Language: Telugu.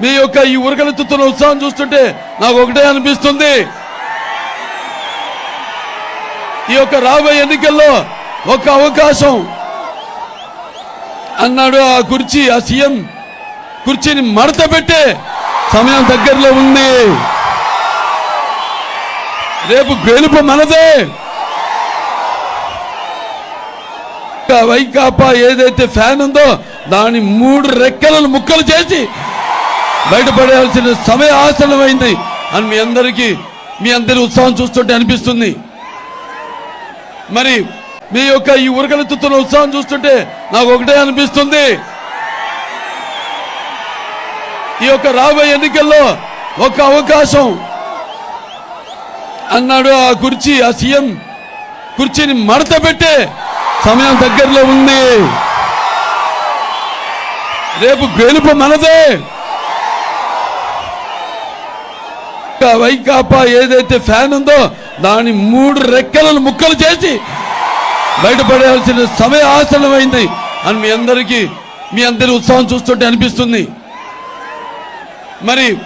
మీ యొక్క ఈ ఉరకలెత్తుతున్న ఉత్సాహం చూస్తుంటే నాకు ఒకటే అనిపిస్తుంది. ఈ యొక్క రాబోయే ఎన్నికల్లో ఒక అవకాశం అన్నాడు ఆ కుర్చీ ఆ సీఎం కుర్చీని మడత పెట్టే సమయం దగ్గరలో ఉంది. రేపు గెలుపు మనదే. వైకాపా ఏదైతే ఫ్యాన్ ఉందో దాని మూడు రెక్కలను ముక్కలు చేసి బయటపడాల్సిన సమయ ఆసనమైంది అని మీ అందరికీ మీ అందరి ఉత్సాహం చూస్తుంటే అనిపిస్తుంది. మరి మీ యొక్క ఈ ఉరకలెత్తుతున్న ఉత్సాహం చూస్తుంటే నాకు ఒకటే అనిపిస్తుంది. ఈ యొక్క రాబోయే ఎన్నికల్లో ఒక అవకాశం అన్నాడు ఆ కుర్చీ ఆ సీఎం కుర్చీని మడత పెట్టే సమయం దగ్గరలో ఉంది. రేపు గెలుపు మనదే. వైకాపా ఏదైతే ఫ్యాన్ ఉందో దాని మూడు రెక్కలను ముక్కలు చేసి బయటపడేయాల్సిన సమయ ఆసనమైంది అని మీ అందరికీ మీ అందరి ఉత్సాహం చూస్తుంటే అనిపిస్తుంది. మరి